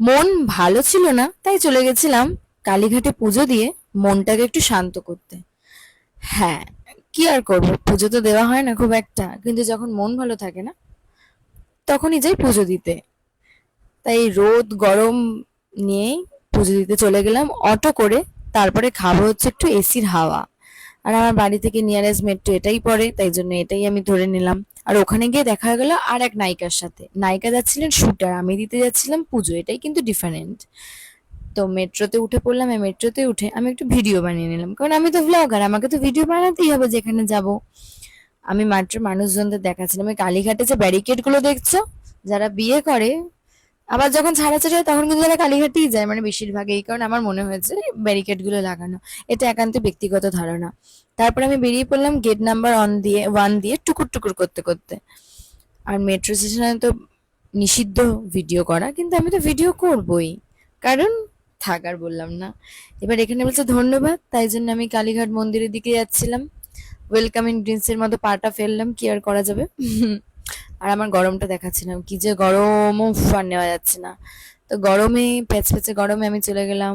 মন ভালো ছিল না, তাই চলে গেছিলাম কালীঘাটে পুজো দিয়ে মনটাকে একটু শান্ত করতে। হ্যাঁ কি আর করব? পুজো তো দেওয়া হয় না খুব একটা, কিন্তু যখন মন ভালো থাকে না, তখনই যাই পুজো দিতে। তাই রোদ, গরম নিয়েই পুজো দিতে চলে গেলাম, অটো করে। তারপরে খাব হচ্ছে একটু এসির হাওয়া। আর আমার বাড়ি থেকে নিয়ারেস্ট মেট্রো এটাই পড়ে, তাই জন্য এটাই আমি ধরে নিলাম। আর ওখানে গিয়ে দেখা গেল আর এক নায়িকার সাথে। নায়িকা যাচ্ছিলেন শুটার আমি দিতে যাচ্ছিলাম পুজো, এটাই কিন্তু ডিফারেন্ট তো মেট্রোতে উঠে পড়লাম মেট্রোতে উঠে আমি একটু ভিডিও বানিয়ে নিলাম। কারণ আমি তো ভ্লগার আমাকে তো ভিডিও বানাতেই হবে যেখানে যাব। আমি মাত্র মানুষজনদের দেখাচ্ছিলাম। ওই কালীঘাটে যে ব্যারিকেডগুলো দেখছ, যারা বিয়ে করে আবার যখন ছাড়াছাড়ি হয়, তখন কিন্তু তারা কালীঘাটেই যায় মানে বেশিরভাগ এই কারণে আমার মনে হয়েছে ব্যারিকেডগুলো লাগানো। এটা একান্ত ব্যক্তিগত ধারণা। তারপর আমি বেরিয়ে পড়লাম গেট নাম্বার অন দিয়ে ওয়ান দিয়ে টুকুর টুকুর করতে করতে। আর মেট্রো স্টেশনে তো নিষিদ্ধ ভিডিও করা, কিন্তু আমি তো ভিডিও করবই। কারণ থাক আর বললাম না। এবার এখানে বলছে ধন্যবাদ, তাই জন্য আমি কালীঘাট মন্দিরের দিকে যাচ্ছিলাম। ওয়েলকাম ওয়েলকামিং ড্রিঙ্কসের মতো পাটা ফেললাম, কি আর করা যাবে? আর আমার গরমটা দেখাচ্ছিলাম কি যে গরম ফার নেওয়া যাচ্ছে না। তো গরমে প্যাচ প্যাচে গরমে আমি চলে গেলাম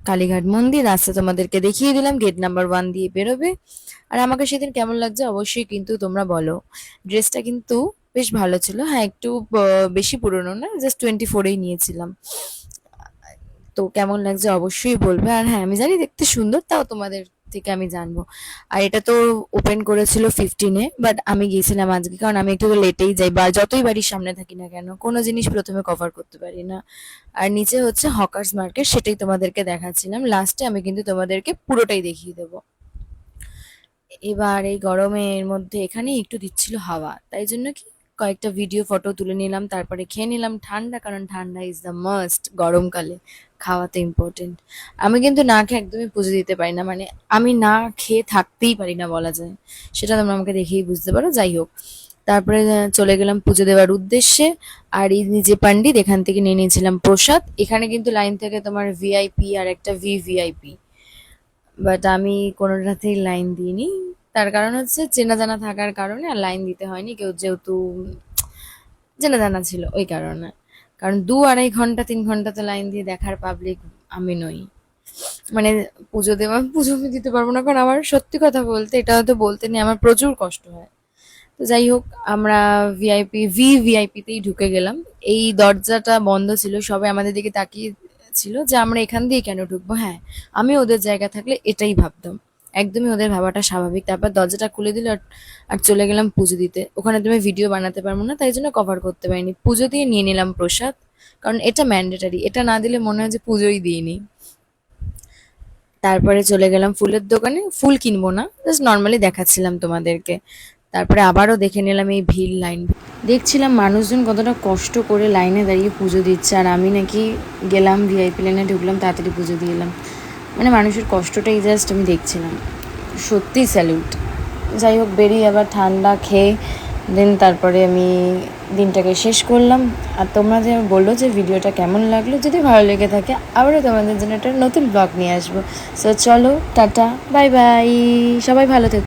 কালীঘাট মন্দির। রাস্তা তোমাদেরকে দেখিয়ে দিলাম গেট নাম্বার ওয়ান দিয়ে বেরোবে। আর আমাকে সেদিন কেমন লাগছে অবশ্যই কিন্তু তোমরা বলো। ড্রেসটা কিন্তু বেশ ভালো ছিল। হ্যাঁ একটু বেশি পুরনো না জাস্ট টোয়েন্টি ফোরেই নিয়েছিলাম। তো কেমন লাগছে অবশ্যই বলবে। আর হ্যাঁ আমি জানি দেখতে সুন্দর, তাও তোমাদের থেকে আমি জানব। আর এটা তো ওপেন করেছিল ফিফটিনে বাট আমি গিয়েছিলাম আজকে, কারণ আমি একটু লেটেই যাই, বা যতই বাড়ির সামনে থাকি না কেন, কোনো জিনিস প্রথমে কভার করতে পারি না। আর নিচে হচ্ছে হকার্স মার্কেট সেটাই তোমাদেরকে দেখাচ্ছিলাম। লাস্টে আমি কিন্তু তোমাদেরকে পুরোটাই দেখিয়ে দেবো। এবার এই গরমের মধ্যে এখানে একটু দিচ্ছিল হাওয়া, তাই জন্য কি? কয়েকটা ভিডিও ফটো তুলে নিলাম, তারপরে খেয়ে নিলাম। ঠান্ডা, কারণ ঠান্ডা ইজ দ্য মাস্ট গরমকালে খাওয়া তো ইম্পর্টেন্ট আমি কিন্তু না খেয়ে একদমই পুজো দিতে পারি না মানে আমি না খেয়ে থাকতেই পারি না বলা যায়। সেটা তোমরা আমাকে দেখেই বুঝতে পারো, যাই হোক। তারপরে চলে গেলাম পুজো দেওয়ার উদ্দেশ্যে। আর এই যে পান্ডিত এখান থেকে নিয়ে নিয়েছিলাম প্রসাদ। এখানে কিন্তু লাইন থেকে তোমার ভিআইপি আর একটা ভি ভিআইপি বাট আমি কোনোটাতেই লাইন দিইনি। তার কারণ হচ্ছে চেনা জানা থাকার কারণে আর লাইন দিতে হয়নি। কেউ যেহেতু চেনা জানা ছিল ওই কারণে। কারণ দু আড়াই ঘণ্টা, তিন ঘণ্টা তো লাইন দিয়ে দেখার পাবলিক আমি নই। মানে পুজো দেওয়া, পুজো আমি দিতে পারব না। কারণ আমার সত্যি কথা বলতে, এটা হয়তো বলতে নেই, আমার প্রচুর কষ্ট হয়। তো যাই হোক, আমরা ভিআইপি ভি ভিআইপিতেই ঢুকে গেলাম। এই দরজাটা বন্ধ ছিল, সবাই আমাদের দিকে তাকিয়ে ছিল যে আমরা এখান দিয়ে কেন ঢুকবো? হ্যাঁ আমি ওদের জায়গা থাকলে এটাই ভাবতাম। একদমই ওদের ভাবাটা স্বাভাবিক। তারপর দরজাটা খুলে দিল আর চলে গেলাম পুজো দিতে। ওখানে তুমি ভিডিও বানাতে পারব না, তাই জন্য কভার করতে পারিনি। পুজো দিয়ে নিয়ে নিলাম প্রসাদ, কারণ এটা ম্যান্ডেটারি এটা না দিলে মনে হয় যে পুজোই দিইনি। তারপরে চলে গেলাম ফুলের দোকানে। ফুল কিনবো না জাস্ট নর্মালি দেখাচ্ছিলাম তোমাদেরকে। তারপরে আবারও দেখে নিলাম এই ভিড় লাইন দেখছিলাম মানুষজন কতটা কষ্ট করে লাইনে দাঁড়িয়ে পুজো দিচ্ছে, আর আমি নাকি গেলাম ভিআইপি লাইনে ঢুকলাম, তাড়াতাড়ি পুজো দিয়ে এলাম। মানে মানুষের কষ্টটাই জাস্ট আমি দেখছিলাম। সত্যি স্যালিউট যাই হোক, বেরিয়ে আবার ঠান্ডা খেয়ে দেন তারপরে আমি দিনটাকে শেষ করলাম। আর তোমরা যে বলল যে ভিডিওটা কেমন লাগল, যদি ভালো লেগে থাকে, আবারও তোমাদের জন্য একটা নতুন ব্লগ নিয়ে আসব। সো চলো, টাটা বাই বাই সবাই ভালো থেকো।